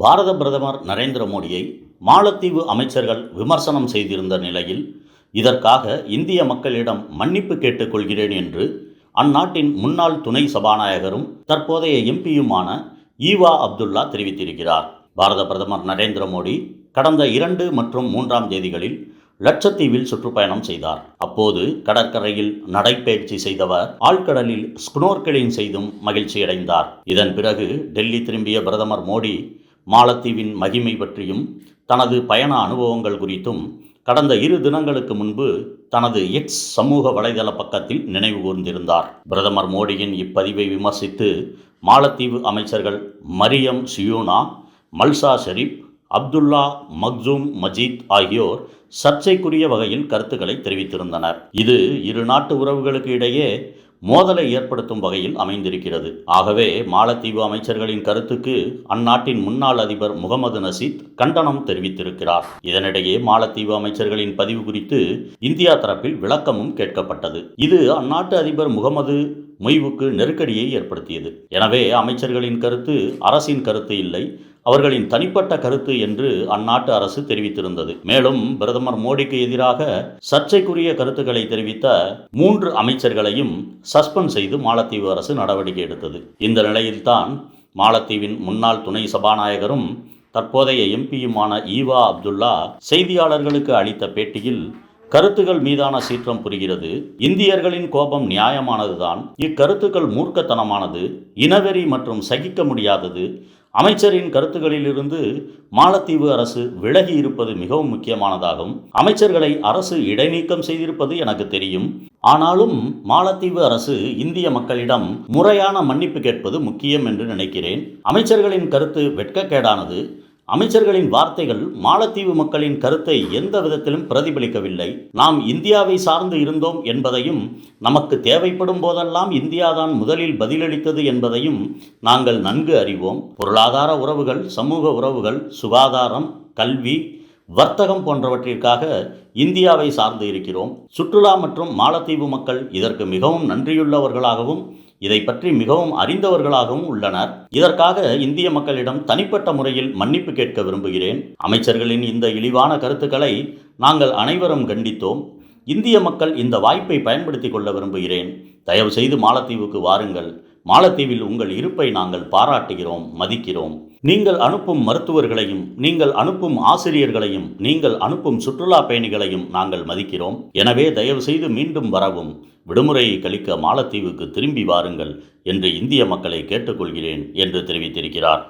பாரத பிரதமர் நரேந்திர மோடியை மாலத்தீவு அமைச்சர்கள் விமர்சனம் செய்திருந்த நிலையில் இதற்காக இந்திய மக்களிடம் மன்னிப்பு கேட்டுக்கொள்கிறேன் என்று அந்நாட்டின் முன்னாள் துணை சபாநாயகரும் தற்போதைய எம்பியுமான ஈவா அப்துல்லா தெரிவித்திருக்கிறார். பாரத பிரதமர் நரேந்திர மோடி கடந்த இரண்டு மற்றும் மூன்றாம் தேதிகளில் லட்சத்தீவில் சுற்றுப்பயணம் செய்தார். அப்போது கடற்கரையில் நடைப்பயிற்சி செய்தவர் ஆழ்கடலில் ஸ்குனோர்கலிங் செய்தும் மகிழ்ச்சியடைந்தார். இதன் பிறகு டெல்லி திரும்பிய பிரதமர் மோடி மாலத்தீவின் மகிமை பற்றியும் தனது பயண அனுபவங்கள் குறித்தும் கடந்த இரு தினங்களுக்கு முன்பு தனது எக்ஸ் சமூக வலைதள பக்கத்தில் நினைவு கூர்ந்திருந்தார். பிரதமர் மோடியின் இப்பதிவை விமர்சித்து மாலத்தீவு அமைச்சர்கள் மரியம் சியூனா மல்சா ஷெரீப் அப்துல்லா மக்சூம் மஜீத் ஆகியோர் சர்ச்சைக்குரிய வகையில் கருத்துக்களை தெரிவித்திருந்தனர். இது இரு நாட்டு உறவுகளுக்கு இடையே மோதலை ஏற்படுத்தும் வகையில் அமைந்திருக்கிறது. ஆகவே மாலத்தீவு அமைச்சர்களின் கருத்துக்கு அந்நாட்டின் முன்னாள் அதிபர் முகமது நசீத் கண்டனம் தெரிவித்திருக்கிறார். இதனிடையே மாலத்தீவு அமைச்சர்களின் பதிவு குறித்து இந்தியா தரப்பில் விளக்கமும் கேட்கப்பட்டது. இது அந்நாட்டு அதிபர் முகமது மொய்வுக்கு நெருக்கடியை ஏற்படுத்தியது. எனவே அமைச்சர்களின் கருத்து அரசின் கருத்து இல்லை. அவர்களின் தனிப்பட்ட கருத்து என்று அந்நாட்டு அரசு தெரிவித்திருந்தது. மேலும் பிரதமர் மோடிக்கு எதிராக சர்ச்சைக்குரிய கருத்துக்களை தெரிவித்த மூன்று அமைச்சர்களையும் சஸ்பெண்ட் செய்து மாலத்தீவு அரசு நடவடிக்கை எடுத்தது. இந்த நிலையில்தான் மாலத்தீவின் முன்னாள் துணை சபாநாயகரும் தற்போதைய எம்பியுமான ஈவா அப்துல்லா செய்தியாளர்களுக்கு அளித்த பேட்டியில் கருத்துகள் மீதான சீற்றம் புரிகிறது. இந்தியர்களின் கோபம் நியாயமானதுதான். இக்கருத்துக்கள் மூர்க்கத்தனமானது. இனவெறி மற்றும் சகிக்க முடியாதது. அமைச்சரின் கருத்துகளிலிருந்து மாலத்தீவு அரசு விலகி இருப்பது மிகவும் முக்கியமானதாகும். அமைச்சர்களை அரசு இடைநீக்கம் செய்திருப்பது எனக்கு தெரியும். ஆனாலும் மாலத்தீவு அரசு இந்திய மக்களிடம் முறையான மன்னிப்பு கேட்பது முக்கியம் என்று நினைக்கிறேன். அமைச்சர்களின் கருத்து வெட்கக்கேடானது. அமைச்சர்களின் வார்த்தைகள் மாலத்தீவு மக்களின் கருத்தை எந்த விதத்திலும் பிரதிபலிக்கவில்லை. நாம் இந்தியாவை சார்ந்து இருந்தோம் என்பதையும் நமக்கு தேவைப்படும் போதெல்லாம் இந்தியாதான் முதலில் பதிலளித்தது என்பதையும் நாங்கள் நன்கு அறிவோம். பொருளாதார உறவுகள் சமூக உறவுகள் சுகாதாரம் கல்வி வர்த்தகம் போன்றவற்றிற்காக இந்தியாவை சார்ந்து இருக்கிறோம். சுற்றுலா மற்றும் மாலத்தீவு மக்கள் இதற்கு மிகவும் நன்றியுள்ளவர்களாகவும் இதை பற்றி மிகவும் அறிந்தவர்களாகவும் உள்ளனர். இதற்காக இந்திய மக்களிடம் தனிப்பட்ட முறையில் மன்னிப்பு கேட்க விரும்புகிறேன். அமைச்சர்களின் இந்த இழிவான கருத்துக்களை நாங்கள் அனைவரும் கண்டித்தோம். இந்திய மக்கள் இந்த வாய்ப்பை பயன்படுத்தி கொள்ள விரும்புகிறேன். தயவு செய்து மாலத்தீவுக்கு வாருங்கள். மாலத்தீவில் உங்கள் இருப்பை நாங்கள் பாராட்டுகிறோம் மதிக்கிறோம். நீங்கள் அனுப்பும் மருத்துவர்களையும் நீங்கள் அனுப்பும் ஆசிரியர்களையும் நீங்கள் அனுப்பும் சுற்றுலா பயணிகளையும் நாங்கள் மதிக்கிறோம். எனவே தயவு செய்து மீண்டும் வரவும். விடுமுறையை கழிக்க மாலத்தீவுக்கு திரும்பி வாருங்கள் என்று இந்திய மக்களை கேட்டுக்கொள்கிறேன் என்று தெரிவித்திருக்கிறார்.